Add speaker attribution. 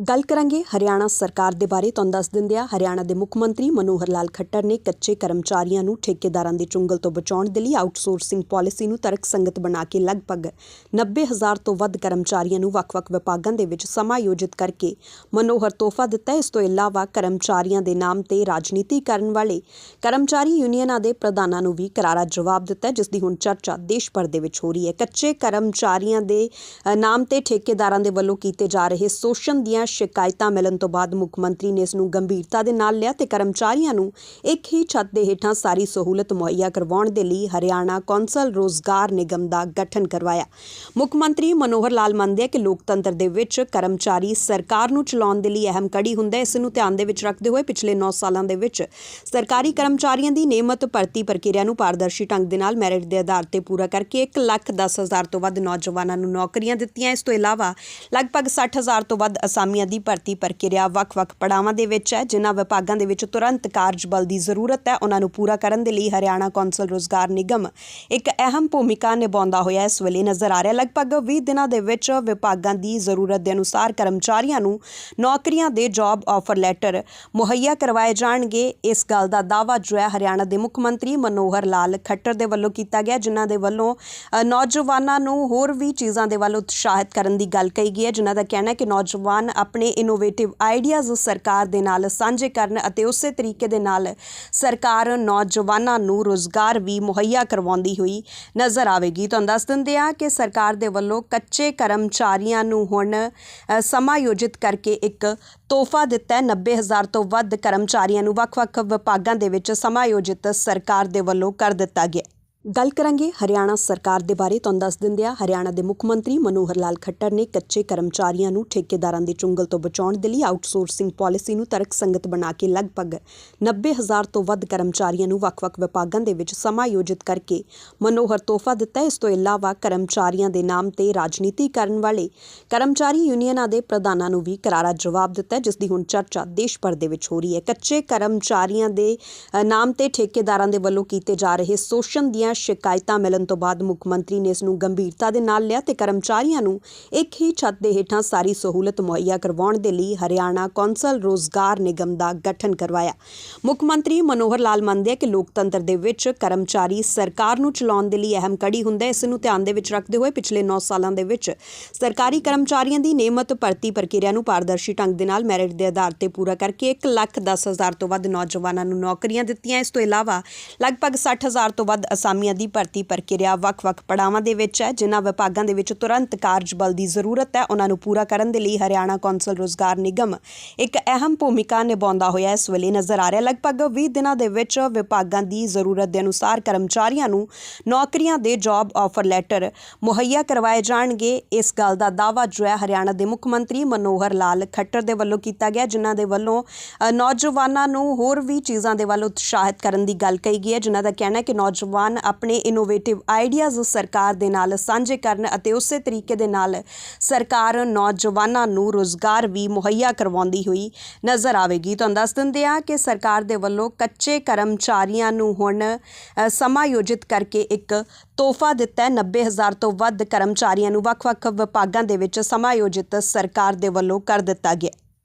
Speaker 1: ਗੱਲ ਕਰਾਂਗੇ ਹਰਿਆਣਾ ਸਰਕਾਰ ਦੇ ਬਾਰੇ। ਤੁਹਾਨੂੰ ਦੱਸ ਦਿੰਦਿਆਂ ਹਰਿਆਣਾ ਦੇ ਮੁੱਖ ਮੰਤਰੀ ਮਨੋਹਰ ਲਾਲ ਖੱਟਰ ਨੇ ਕੱਚੇ ਕਰਮਚਾਰੀਆਂ ਨੂੰ ਠੇਕੇਦਾਰਾਂ ਦੇ ਚੁੰਗਲ ਤੋਂ ਬਚਾਉਣ ਦੇ ਲਈ ਆਊਟਸੋਰਸਿੰਗ ਪਾਲਿਸੀ ਨੂੰ ਤਰਕ ਸੰਗਤ ਬਣਾ ਕੇ ਲਗਭਗ 90000 ਤੋਂ ਵੱਧ ਕਰਮਚਾਰੀਆਂ ਨੂੰ ਵੱਖ-ਵੱਖ ਵਿਭਾਗਾਂ ਦੇ ਵਿੱਚ ਸਮਾਯੋਜਿਤ ਕਰਕੇ ਮਨੋਹਰ ਤੋਹਫਾ ਦਿੱਤਾ ਇਸ ਤੋਂ ਇਲਾਵਾ ਕਰਮਚਾਰੀਆਂ ਦੇ ਨਾਮ ਤੇ ਰਾਜਨੀਤੀ ਕਰਨ ਵਾਲੇ ਕਰਮਚਾਰੀ ਯੂਨੀਅਨਾਂ ਦੇ ਪ੍ਰਧਾਨਾਂ ਨੂੰ ਵੀ ਕਰਾਰਾ ਜਵਾਬ ਦਿੱਤਾ ਜਿਸ ਦੀ ਹੁਣ ਚਰਚਾ ਦੇਸ਼ ਭਰ ਦੇ ਵਿੱਚ ਹੋ ਰਹੀ ਹੈ। ਕੱਚੇ ਕਰਮਚਾਰੀਆਂ ਦੇ ਨਾਮ ਤੇ ਠੇਕੇਦਾਰਾਂ ਦੇ ਵੱਲੋਂ ਕੀਤੇ ਜਾ ਰਹੇ ਸ਼ੋਸ਼ਣ ਦੀਆਂ ਸ਼ਿਕਾਇਤਾਂ ਮਿਲਣ ਤੋਂ ਬਾਅਦ ਮੁੱਖ ਮੰਤਰੀ ਨੇ ਇਸ ਨੂੰ ਗੰਭੀਰਤਾ ਦੇ ਨਾਲ ਲਿਆ ਤੇ ਕਰਮਚਾਰੀਆਂ ਨੂੰ ਇੱਕ ਹੀ ਛੱਤ ਦੇ ਹੇਠਾਂ ਸਾਰੀ ਸਹੂਲਤ ਮੁਹੱਈਆ ਕਰਵਾਉਣ ਦੇ ਲਈ ਹਰਿਆਣਾ ਕੌਂਸਲ ਰੋਜ਼ਗਾਰ ਨਿਗਮ ਦਾ ਗਠਨ ਕਰਵਾਇਆ। ਮੁੱਖ ਮੰਤਰੀ ਮਨੋਹਰ ਲਾਲ ਮੰਨਦੇ ਆ ਕਿ ਲੋਕਤੰਤਰ ਦੇ ਵਿੱਚ ਕਰਮਚਾਰੀ ਸਰਕਾਰ ਨੂੰ ਚਲਾਉਣ ਦੇ ਲਈ ਅਹਿਮ ਕੜੀ ਹੁੰਦਾ ਇਸ ਨੂੰ ਧਿਆਨ ਦੇ ਵਿੱਚ ਰੱਖਦੇ ਹੋਏ ਪਿਛਲੇ 9 ਸਾਲਾਂ ਦੇ ਵਿੱਚ ਸਰਕਾਰੀ ਕਰਮਚਾਰੀਆਂ ਦੀ ਨਿਯਮਤ ਭਰਤੀ ਪ੍ਰਕਿਰਿਆ ਨੂੰ ਪਾਰਦਰਸ਼ੀ ਢੰਗ ਦੇ ਨਾਲ ਮੈਰਿਟ ਦੇ ਆਧਾਰ ਤੇ ਪੂਰਾ ਕਰਕੇ 1 ਲੱਖ 10 ਹਜ਼ਾਰ ਤੋਂ ਵੱਧ ਨੌਜਵਾਨਾਂ ਨੂੰ ਨੌਕਰੀਆਂ ਦਿੱਤੀਆਂ। ਇਸ ਤੋਂ ਇਲਾਵਾ ਲਗਭਗ 60 ਹਜ਼ਾਰ ਤੋਂ ਵੱਧ ਅਸਾਮੀਆਂ ਦੀ ਭਰਤੀ ਪ੍ਰਕਿਰਿਆ ਵੱਖ-ਵੱਖ ਪੜਾਵਾਂ ਦੇ ਵਿੱਚ ਹੈ। ਜਿਨ੍ਹਾਂ ਵਿਭਾਗਾਂ ਦੇ ਵਿੱਚ ਤੁਰੰਤ ਕਾਰਜਬਲ ਦੀ ਜ਼ਰੂਰਤ ਹੈ। ਉਹਨਾਂ ਨੂੰ ਪੂਰਾ ਕਰਨ ਦੇ ਲਈ ਹਰਿਆਣਾ ਕੌਂਸਲ ਰੋਜ਼ਗਾਰ ਨਿਗਮ ਇੱਕ ਅਹਿਮ ਭੂਮਿਕਾ ਨਿਭਾਉਂਦਾ ਹੋਇਆ ਇਸ ਵੇਲੇ ਨਜ਼ਰ ਆ ਰਿਹਾ। ਲਗਭਗ 20 ਦਿਨਾਂ ਦੇ ਵਿੱਚ ਵਿਭਾਗਾਂ ਦੀ ਜ਼ਰੂਰਤ ਦੇ ਅਨੁਸਾਰ ਕਰਮਚਾਰੀਆਂ ਨੂੰ ਨੌਕਰੀਆਂ ਦੇ ਜੌਬ ਆਫਰ ਲੈਟਰ ਮੁਹੱਈਆ ਕਰਵਾਏ ਜਾਣਗੇ। ਇਸ ਗੱਲ ਦਾ ਦਾਅਵਾ ਜੋ ਹੈ ਹਰਿਆਣਾ ਦੇ ਮੁੱਖ ਮੰਤਰੀ ਮਨੋਹਰ ਲਾਲ ਖੱਟਰ ਦੇ ਵੱਲੋਂ ਕੀਤਾ ਗਿਆ, ਜਿਨ੍ਹਾਂ ਦੇ ਵੱਲੋਂ ਨੌਜਵਾਨਾਂ ਨੂੰ ਹੋਰ ਵੀ ਚੀਜ਼ਾਂ ਦੇ ਵੱਲ ਉਤਸ਼ਾਹਿਤ ਕਰਨ ਦੀ ਗੱਲ ਕਹੀ ਗਈ ਹੈ। ਜਿਨ੍ਹਾਂ ਦਾ ਕਹਿਣਾ ਹੈ ਕਿ ਨੌਜਵਾਨ ਆਪਣੇ ਇਨੋਵੇਟਿਵ ਆਈਡੀਆਜ਼ ਸਰਕਾਰ ਦੇ ਨਾਲ ਸਾਂਝੇ ਕਰਨ ਅਤੇ ਉਸੇ ਤਰੀਕੇ ਦੇ ਨਾਲ ਸਰਕਾਰ ਨੌਜਵਾਨਾਂ ਨੂੰ ਰੋਜ਼ਗਾਰ ਵੀ ਮੁਹੱਈਆ ਕਰਵਾਉਂਦੀ ਹੋਈ ਨਜ਼ਰ ਆਵੇਗੀ। ਤੁਹਾਨੂੰ ਦੱਸ ਦਿੰਦੇ ਆ ਕਿ ਸਰਕਾਰ ਦੇ ਵੱਲੋਂ ਕੱਚੇ ਕਰਮਚਾਰੀਆਂ ਨੂੰ ਹੁਣ ਅ, ਸਮਾਯੋਜਿਤ ਕਰਕੇ ਇੱਕ ਤੋਹਫਾ ਦਿੱਤਾ ਹੈ। 90000 ਤੋਂ ਵੱਧ ਕਰਮਚਾਰੀਆਂ ਨੂੰ ਵੱਖ-ਵੱਖ ਵਿਭਾਗਾਂ ਦੇ ਵਿੱਚ ਸਮਾਯੋਜਿਤ ਸਰਕਾਰ ਦੇ ਵੱਲੋਂ ਕਰ ਦਿੱਤਾ ਗਿਆ। ਗੱਲ ਕਰਾਂਗੇ ਹਰਿਆਣਾ ਸਰਕਾਰ ਦੇ ਬਾਰੇ। ਤੁਹਾਨੂੰ ਦੱਸ ਦਿੰਦਿਆਂ ਹਰਿਆਣਾ ਦੇ ਮੁੱਖ ਮੰਤਰੀ ਮਨੋਹਰ ਲਾਲ ਖੱਟਰ ਨੇ ਕੱਚੇ ਕਰਮਚਾਰੀਆਂ ਨੂੰ ਠੇਕੇਦਾਰਾਂ ਦੇ ਚੁੰਗਲ ਤੋਂ ਬਚਾਉਣ ਦੇ ਲਈ ਆਊਟਸੋਰਸਿੰਗ ਪਾਲਿਸੀ ਨੂੰ ਤਰਕ ਸੰਗਤ ਬਣਾ ਕੇ ਲਗਭਗ 90000 ਤੋਂ ਵੱਧ ਕਰਮਚਾਰੀਆਂ ਨੂੰ ਵੱਖ-ਵੱਖ ਵਿਭਾਗਾਂ ਦੇ ਵਿੱਚ ਸਮਾਯੋਜਿਤ ਕਰਕੇ ਮਨੋਹਰ ਤੋਹਫਾ ਦਿੱਤਾ ਇਸ ਤੋਂ ਇਲਾਵਾ ਕਰਮਚਾਰੀਆਂ ਦੇ ਨਾਮ ਤੇ ਰਾਜਨੀਤੀ ਕਰਨ ਵਾਲੇ ਕਰਮਚਾਰੀ ਯੂਨੀਅਨਾਂ ਦੇ ਪ੍ਰਧਾਨਾਂ ਨੂੰ ਵੀ ਕਰਾਰਾ ਜਵਾਬ ਦਿੱਤਾ ਜਿਸ ਦੀ ਹੁਣ ਚਰਚਾ ਦੇਸ਼ ਭਰ ਦੇ ਵਿੱਚ ਹੋ ਰਹੀ ਹੈ। ਕੱਚੇ ਕਰਮਚਾਰੀਆਂ ਦੇ ਨਾਮ ਤੇ ਠੇਕੇਦਾਰਾਂ ਦੇ ਵੱਲੋਂ ਕੀਤੇ ਜਾ ਰਹੇ ਸ਼ੋਸ਼ਣ ਦੀਆਂ ਸ਼ਿਕਾਇਤਾਂ ਮਿਲਣ ਤੋਂ ਬਾਅਦ ਮੁੱਖ ਮੰਤਰੀ ਨੇ ਇਸ ਨੂੰ ਗੰਭੀਰਤਾ ਦੇ ਨਾਲ ਲਿਆ ਤੇ ਕਰਮਚਾਰੀਆਂ ਨੂੰ ਇੱਕ ਹੀ ਛੱਤ ਦੇ ਹੇਠਾਂ ਸਾਰੀ ਸਹੂਲਤ ਮੁਹੱਈਆ ਕਰਵਾਉਣ ਦੇ ਲਈ ਹਰਿਆਣਾ ਕੌਂਸਲ ਰੋਜ਼ਗਾਰ ਨਿਗਮ ਦਾ ਗਠਨ ਕਰਵਾਇਆ। ਮੁੱਖ ਮੰਤਰੀ ਮਨੋਹਰ ਲਾਲ ਮੰਨਦੇ ਆ ਕਿ ਲੋਕਤੰਤਰ ਦੇ ਵਿੱਚ ਕਰਮਚਾਰੀ ਸਰਕਾਰ ਨੂੰ ਚਲਾਉਣ ਦੇ ਲਈ ਅਹਿਮ ਕੜੀ ਹੁੰਦਾ ਹੈ। ਇਸ ਨੂੰ ਧਿਆਨ ਦੇ ਵਿੱਚ ਰੱਖਦੇ ਹੋਏ ਪਿਛਲੇ 9 ਸਾਲਾਂ ਦੇ ਵਿੱਚ ਸਰਕਾਰੀ ਕਰਮਚਾਰੀਆਂ ਦੀ ਨਿਯਮਤ ਭਰਤੀ ਪ੍ਰਕਿਰਿਆ ਨੂੰ ਪਾਰਦਰਸ਼ੀ ਢੰਗ ਦੇ ਨਾਲ ਮੈਰਿਟ ਦੇ ਆਧਾਰ ਤੇ ਪੂਰਾ ਕਰਕੇ 1 ਲੱਖ 10 ਹਜ਼ਾਰ ਤੋਂ ਵੱਧ ਨੌਜਵਾਨਾਂ ਨੂੰ ਨੌਕਰੀਆਂ ਦਿੱਤੀਆਂ। ਇਸ ਤੋਂ ਇਲਾਵਾ ਲਗਭਗ 60 ਹਜ਼ਾਰ ਤੋਂ ਵੱਧ ਅਸਾਮੀਆਂ ਦੀ ਭਰਤੀ ਪ੍ਰਕਿਰਿਆ ਵੱਖ-ਵੱਖ ਪੜਾਵਾਂ ਦੇ ਵਿੱਚ ਹੈ, ਜਿਨ੍ਹਾਂ ਵਿਭਾਗਾਂ ਦੇ ਵਿੱਚ ਤੁਰੰਤ ਕਾਰਜਬਲ ਦੀ ਜ਼ਰੂਰਤ ਹੈ। ਉਹਨਾਂ ਨੂੰ ਪੂਰਾ ਕਰਨ ਦੇ ਲਈ ਹਰਿਆਣਾ ਕੌਂਸਲ ਰੋਜ਼ਗਾਰ ਨਿਗਮ ਇੱਕ ਅਹਿਮ ਭੂਮਿਕਾ ਨਿਭਾਉਂਦਾ ਹੋਇਆ ਇਸ ਵੇਲੇ ਨਜ਼ਰ ਆ ਰਿਹਾ। ਲਗਭਗ 20 ਦਿਨਾਂ ਦੇ ਵਿੱਚ ਵਿਭਾਗਾਂ ਦੀ ਜ਼ਰੂਰਤ ਦੇ ਅਨੁਸਾਰ ਕਰਮਚਾਰੀਆਂ ਨੂੰ ਨੌਕਰੀਆਂ ਦੇ ਜੌਬ ਆਫਰ ਲੈਟਰ ਮੁਹੱਈਆ ਕਰਵਾਏ ਜਾਣਗੇ। ਇਸ ਗੱਲ ਦਾ ਦਾਅਵਾ ਜੋ ਹੈ, ਹਰਿਆਣਾ ਦੇ ਮੁੱਖ ਮੰਤਰੀ ਮਨੋਹਰ ਲਾਲ ਖੱਟਰ ਦੇ ਵੱਲੋਂ ਕੀਤਾ ਗਿਆ, ਜਿਨ੍ਹਾਂ ਦੇ ਵੱਲੋਂ ਨੌਜਵਾਨਾਂ ਨੂੰ ਹੋਰ ਵੀ ਚੀਜ਼ਾਂ ਦੇ ਵੱਲ ਉਤਸ਼ਾਹਿਤ ਕਰਨ ਦੀ ਗੱਲ ਕਹੀ ਗਈ ਹੈ, ਜਿਨ੍ਹਾਂ ਦਾ ਕਹਿਣਾ ਹੈ ਕਿ ਨੌਜਵਾਨ ਆਪਣੇ ਇਨੋਵੇਟਿਵ ਆਈਡੀਆਜ਼ ਸਰਕਾਰ ਦੇ ਨਾਲ ਸਾਂਝੇ ਕਰਨ ਅਤੇ ਉਸੇ ਤਰੀਕੇ ਦੇ ਨਾਲ ਸਰਕਾਰ ਨੌਜਵਾਨਾਂ ਨੂੰ ਰੋਜ਼ਗਾਰ ਵੀ ਮੁਹੱਈਆ ਕਰਵਾਉਂਦੀ ਹੋਈ ਨਜ਼ਰ ਆਵੇਗੀ। ਤੁਹਾਨੂੰ ਦੱਸ ਦਿੰਦੇ ਆ ਕਿ ਸਰਕਾਰ ਦੇ ਵੱਲੋਂ ਕੱਚੇ ਕਰਮਚਾਰੀਆਂ ਨੂੰ ਹੁਣ ਅ, ਸਮਾਯੋਜਿਤ ਕਰਕੇ ਇੱਕ ਤੋਹਫਾ ਦਿੱਤਾ ਹੈ। 90000 ਤੋਂ ਵੱਧ ਕਰਮਚਾਰੀਆਂ ਨੂੰ ਵੱਖ-ਵੱਖ ਵਿਭਾਗਾਂ ਦੇ ਵਿੱਚ ਸਮਾਯੋਜਿਤ ਸਰਕਾਰ ਦੇ ਵੱਲੋਂ ਕਰ ਦਿੱਤਾ ਗਿਆ